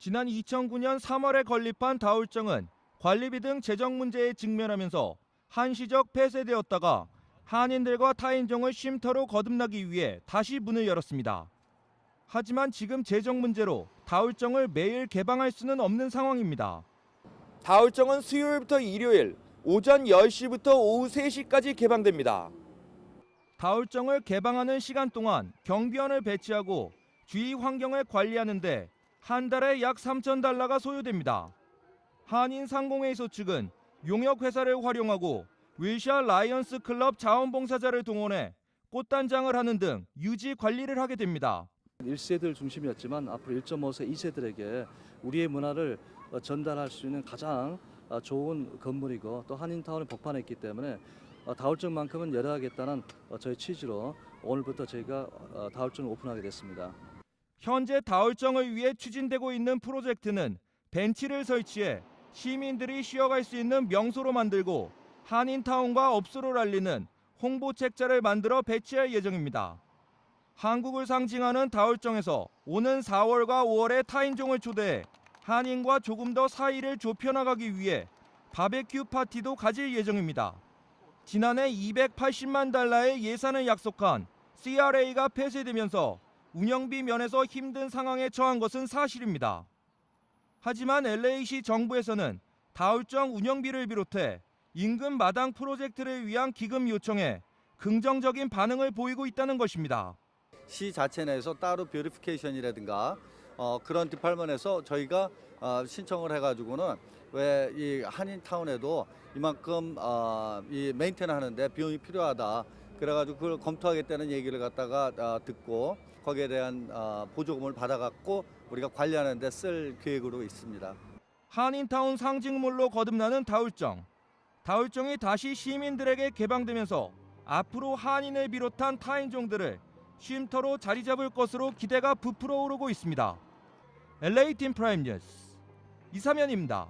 지난 2009년 3월에 건립한 다울정은 관리비 등 재정 문제에 직면하면서 한시적 폐쇄되었다가 한인들과 타인종을 쉼터로 거듭나기 위해 다시 문을 열었습니다. 하지만 지금 재정 문제로 다울정을 매일 개방할 수는 없는 상황입니다. 다울정은 수요일부터 일요일 오전 10시부터 오후 3시까지 개방됩니다. 다울정을 개방하는 시간 동안 경비원을 배치하고 주위 환경을 관리하는데 한 달에 약 3천 달러가 소요됩니다. 한인 상공회의소 측은 용역 회사를 활용하고 윌샤 라이언스 클럽 자원봉사자를 동원해 꽃단장을 하는 등 유지 관리를 하게 됩니다. 1세들 중심이었지만 앞으로 1.5세, 2세들에게 우리의 문화를 어, 전달할 수 있는 가장 어, 좋은 건물이고 또 한인타운을 복판했기 때문에 어, 다울정만큼은 열어야겠다는 어, 저희 취지로 오늘부터 저희가 어, 다울정을 오픈하게 됐습니다. 현재 다울정을 위해 추진되고 있는 프로젝트는 벤치를 설치해 시민들이 쉬어갈 수 있는 명소로 만들고 한인타운과 업소를 알리는 홍보 책자를 만들어 배치할 예정입니다. 한국을 상징하는 다울정에서 오는 4월과 5월에 타인종을 초대해 한인과 조금 더 사이를 좁혀나가기 위해 바베큐 파티도 가질 예정입니다. 지난해 280만 달러의 예산을 약속한 CRA가 폐쇄되면서 운영비 면에서 힘든 상황에 처한 것은 사실입니다. 하지만 LA시 정부에서는 다울정 운영비를 비롯해 인근 마당 프로젝트를 위한 기금 요청에 긍정적인 반응을 보이고 있다는 것입니다. 시 자체 내에서 따로 뷰리피케이션이라든가 어, 그런 디팔먼에서 저희가 어, 신청을 해가지고는 왜 이 한인타운에도 이만큼 어, 이 메인테너 하는데 비용이 필요하다. 그래가지고 그걸 검토하겠다는 얘기를 갖다가 어, 듣고 거기에 대한 어, 보조금을 받아갖고 우리가 관리하는 데 쓸 계획으로 있습니다. 한인타운 상징물로 거듭나는 다울정. 다울정이 다시 시민들에게 개방되면서 앞으로 한인을 비롯한 타인종들을 쉼터로 자리 잡을 것으로 기대가 부풀어 오르고 있습니다. LA 팀 프라임 뉴스 이사면입니다.